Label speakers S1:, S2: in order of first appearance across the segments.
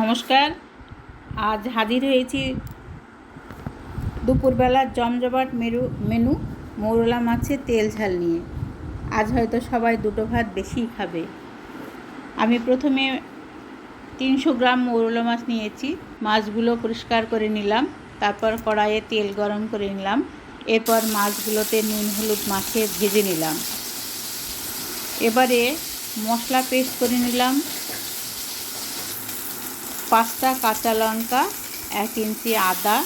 S1: নমস্কার। আজ হাজির হয়েছি দুপুরবেলার জমজমাট মেরু মেনু, মৌরলা মাছের তেল ঝাল নিয়ে। আজ হয়তো সবাই দুটো ভাত বেশিই খাবে। আমি প্রথমে তিনশো গ্রাম মৌরলা মাছ নিয়েছি। মাছগুলো পরিষ্কার করে নিলাম, তারপর কড়াইয়ে তেল গরম করে নিলাম। এরপর মাছগুলোতে নুন, হলুদ মাখিয়ে ভেজে নিলাম। এবারে মশলা পেস্ট করে নিলাম। পাঁচটা কাঁচা লঙ্কা, এক ইঞ্চি আদা,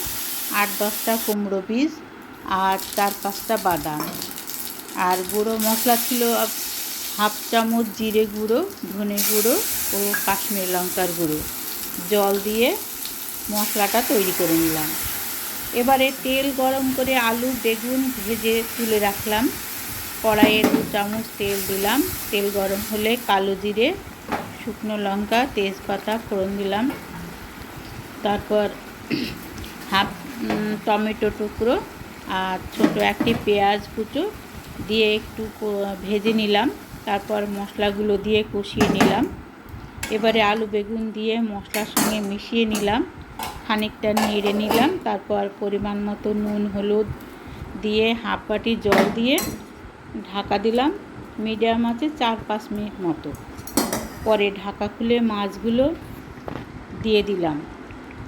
S1: আট দশটা কুমড়ো বীজ আর চার পাঁচটা বাদাম। আর গুঁড়ো মশলা ছিল হাফ চামচ জিরে গুঁড়ো, ধনে গুঁড়ো ও কাশ্মীর লঙ্কার গুঁড়ো। জল দিয়ে মশলাটা তৈরি করে নিলাম। এবারে তেল গরম করে আলু, বেগুন ভেজে তুলে রাখলাম। কড়াইয়ে দু চামচ তেল দিলাম। তেল গরম হলে কালো জিরে শুকনো লঙ্কা, তেজপাতা, ফোড়ন দিলাম। তারপর হাফ টমেটো টুকরো আর ছোটো একটি পেঁয়াজ কুচো দিয়ে একটু ভেজে নিলাম। তারপর মশলাগুলো দিয়ে কষিয়ে নিলাম। এবারে আলু বেগুন দিয়ে মশলার সঙ্গে মিশিয়ে নিলাম। খানিকটা নেড়ে নিলাম। তারপর পরিমাণ মতো নুন, হলুদ দিয়ে হাফ বাটি জল দিয়ে ঢাকা দিলাম। মিডিয়াম আছে চার পাঁচ মিনিট মতো। পরে ঢাকা খুলে মাছগুলো দিয়ে দিলাম।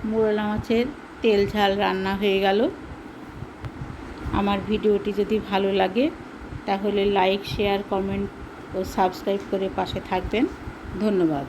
S1: মোরলা মাছের তেল ঝাল রান্না হয়ে গেল। আমার ভিডিওটি যদি ভালো লাগে, তাহলে লাইক, শেয়ার, কমেন্ট ও সাবস্ক্রাইব করে পাশে থাকবেন। ধন্যবাদ।